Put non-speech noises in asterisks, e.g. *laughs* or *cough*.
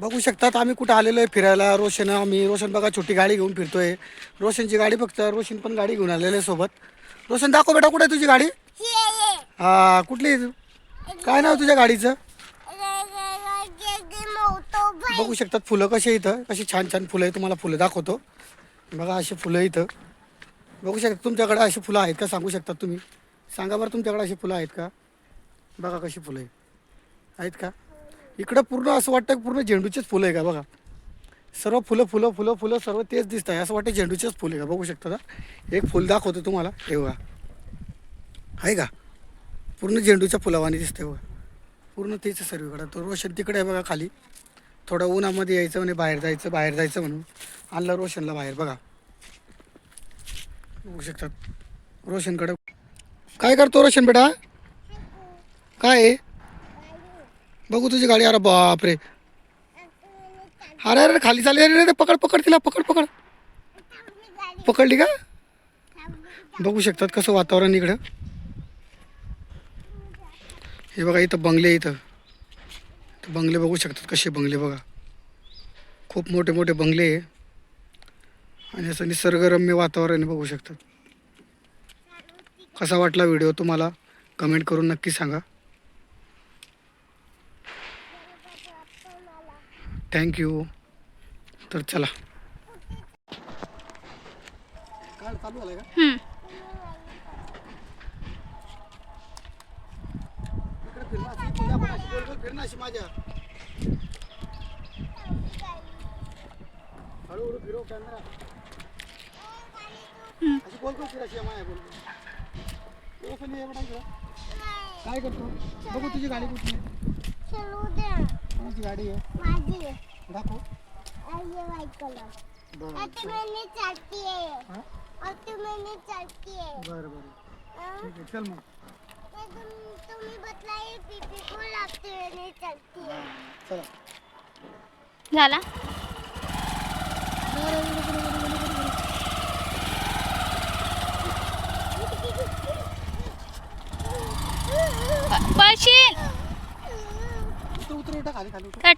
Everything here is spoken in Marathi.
बघू शकतात आम्ही कुठं आलेलो आहे फिरायला. रोशन आम्ही रोशन बघा छोटी गाडी घेऊन फिरतोय. रोशनची गाडी फक्त रोशन पण गाडी घेऊन आलेलं आहे सोबत. रोशन दाखव बेटा कुठे आहे तुझी गाडी? हा कुठली काय नाव तुझ्या गाडीचं? बघू शकतात फुलं कशी इथं. कशी छान छान फुलं आहे. तुम्हाला फुलं दाखवतो. बघा अशी फुलं इथं. बघू शकता तुमच्याकडे अशी फुलं आहेत का? सांगू शकतात तुम्ही. सांगा बरं तुमच्याकडे अशी फुलं आहेत का? बघा कशी फुलं आहेत का? इकडं पूर्ण असं वाटतं की पूर्ण झेंडूचेच फुलं आहे का बघा. सर्व फुलं फुलं फुलं फुलं सर्व तेच दिसत आहे असं वाटतं झेंडूचेच फुलं आहे का? बघू शकता का एक फुल दाखवतो तुम्हाला. हे बघा. आहे का? पूर्ण झेंडूच्या फुलावानी दिसते बघा. पूर्ण तेच सर्वकडं सर्वीकडं. तो रोशन तिकडे आहे बघा खाली. थोडं उन्हामध्ये यायचं म्हणे बाहेर जायचं बाहेर जायचं म्हणून. आणलं रोशनला बाहेर बघा. बघू शकतात रोशनकडं. काय करतो रोशन बेटा? काय आहे? बघू तुझी गाडी. अरे बापरे. अरे अरे खाली चालली. अरे रे पकड पकड तिला पकड पकड. पकडली का? बघू शकतात कसं वातावरण इकडं. हे बघा इथं बंगले इथं. बंगले बघू शकतात कसे बंगले बघा. खूप मोठे मोठे बंगले आहे. आणि असं निसर्गरम्य वातावरण बघू शकतात. कसा वाटला व्हिडिओ तुम्हाला? कमेंट करून नक्की सांगा. थँक्यू तर चला. चालू झालं का हम्म. इकडे फिरणं अशी, तुझ्या पण अशी गोल गोल फिरणं अशी माझ्या हळूहळू फिरव कॅमेरा अशी गोल गोल फिर अशी माया गोल गोल तो खाली एवढा इकडं. काय करतो बघू तुझी गाडी कुठली आहे? कोणाची गाडी आहे दाखव बरं। हा? बरं बरं ठीक आहे चल मग। तुम्ही बतलाई पीपी को लागते हुए चलती है। चला। झाला। *laughs* प- पळशील उतर उतर खाली खाली उतर काय.